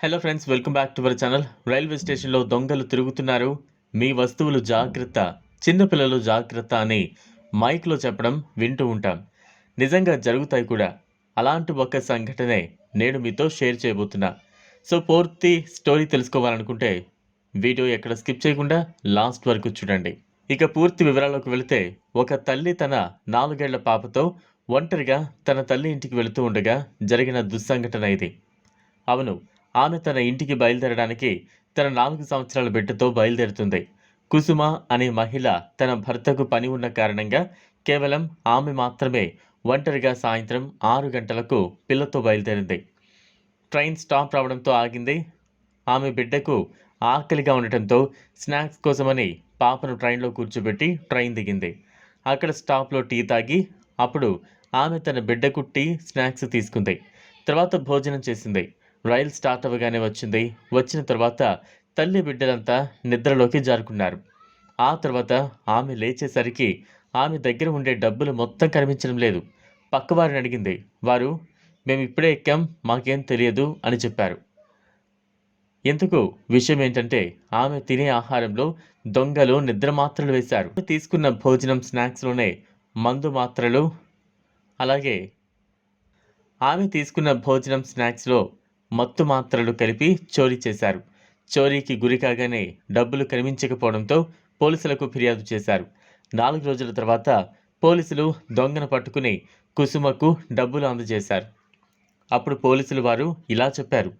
Hello friends welcome back to our channel railway స్టేషన్లో దొంగలు తిరుగుతున్నారు. మీ వస్తువులు జాగ్రత్త చిన్నపిల్లలు జాగ్రత్త అని మైక్లో చెప్పడం వింటూ ఉంటాం. నిజంగా జరుగుతాయి కూడా. అలాంటి ఒక సంఘటనే నేను మీతో షేర్ చేయబోతున్నా. సో పూర్తి స్టోరీ తెలుసుకోవాలనుకుంటే వీడియో ఎక్కడ స్కిప్ చేయకుండా లాస్ట్ వరకు చూడండి. ఇక పూర్తి వివరాల్లోకి వెళితే ఒక తల్లి తన నాలుగేళ్ళ పాపతో ఒంటరిగా తన తల్లి ఇంటికి వెళుతూ ఉండగా జరిగిన దుస్సంఘటన ఇది. అవును ఆమె తన ఇంటికి బయలుదేరడానికి తన నాలుగు సంవత్సరాల బిడ్డతో బయలుదేరుతుంది. కుసుమ అనే మహిళ తన భర్తకు పని ఉన్న కారణంగా కేవలం ఆమె మాత్రమే ఒంటరిగా సాయంత్రం ఆరు గంటలకు పిల్లతో బయలుదేరింది. ట్రైన్ స్టాప్ రావడంతో ఆగింది. ఆమె బిడ్డకు ఆకలిగా ఉండటంతో స్నాక్స్ కోసమని పాపను ట్రైన్లో కూర్చోబెట్టి ట్రైన్ దిగింది. అక్కడ స్టాప్లో టీ తాగి అప్పుడు ఆమె తన బిడ్డకు టీ స్నాక్స్ తీసుకుంది. తర్వాత భోజనం చేసింది. రైలు స్టార్ట్ అవ్వగానే వచ్చింది. వచ్చిన తర్వాత తల్లి బిడ్డలంతా నిద్రలోకి జారుకున్నారు. ఆ తర్వాత ఆమె లేచేసరికి ఆమె దగ్గర ఉండే డబ్బులు మొత్తం కనిపించడం లేదు. పక్కవారిని అడిగింది. వారు మేము ఇప్పుడే ఎక్కాం మాకేం తెలియదు అని చెప్పారు. ఎందుకు? విషయం ఏంటంటే ఆమె తినే ఆహారంలో దొంగలు నిద్ర మాత్రలు వేశారు. తీసుకున్న భోజనం స్నాక్స్లోనే మందు మాత్రలు అలాగే ఆమె తీసుకున్న భోజనం స్నాక్స్లో మత్తు మాత్రలు కలిపి చోరీ చేశారు. చోరీకి గురి కాగానే డబ్బులు కనిపించకపోవడంతో పోలీసులకు ఫిర్యాదు చేశారు. నాలుగు రోజుల తర్వాత పోలీసులు దొంగను పట్టుకుని కుసుమకు డబ్బులు అందజేశారు. అప్పుడు పోలీసులు వారు ఇలా చెప్పారు.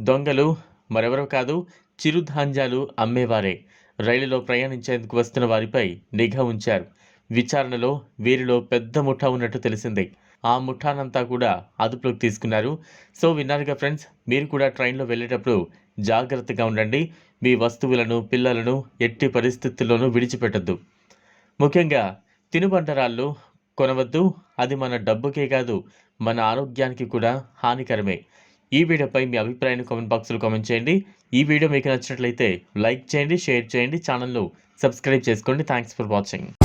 దొంగలు మరెవరో కాదు చిరుధాన్యాలు అమ్మేవారే. రైలులో ప్రయాణించేందుకు వస్తున్న వారిపై నిఘా ఉంచారు. విచారణలో వీరిలో పెద్ద ముఠా ఉన్నట్టు తెలిసింది. ఆ ముఠానంతా కూడా అదుపులోకి తీసుకున్నారు. సో విన్నారుగా ఫ్రెండ్స్ మీరు కూడా ట్రైన్లో వెళ్ళేటప్పుడు జాగ్రత్తగా ఉండండి. మీ వస్తువులను పిల్లలను ఎట్టి పరిస్థితుల్లోనూ విడిచిపెట్టద్దు. ముఖ్యంగా తినుబండరాళ్ళు కొనవద్దు. అది మన డబ్బుకే కాదు మన ఆరోగ్యానికి కూడా హానికరమే. ఈ వీడియోపై మీ అభిప్రాయాన్ని కామెంట్ బాక్స్లో కామెంట్ చేయండి. ఈ వీడియో మీకు నచ్చినట్లయితే లైక్ చేయండి షేర్ చేయండి ఛానల్ను సబ్స్క్రైబ్ చేసుకోండి. Thanks for watching.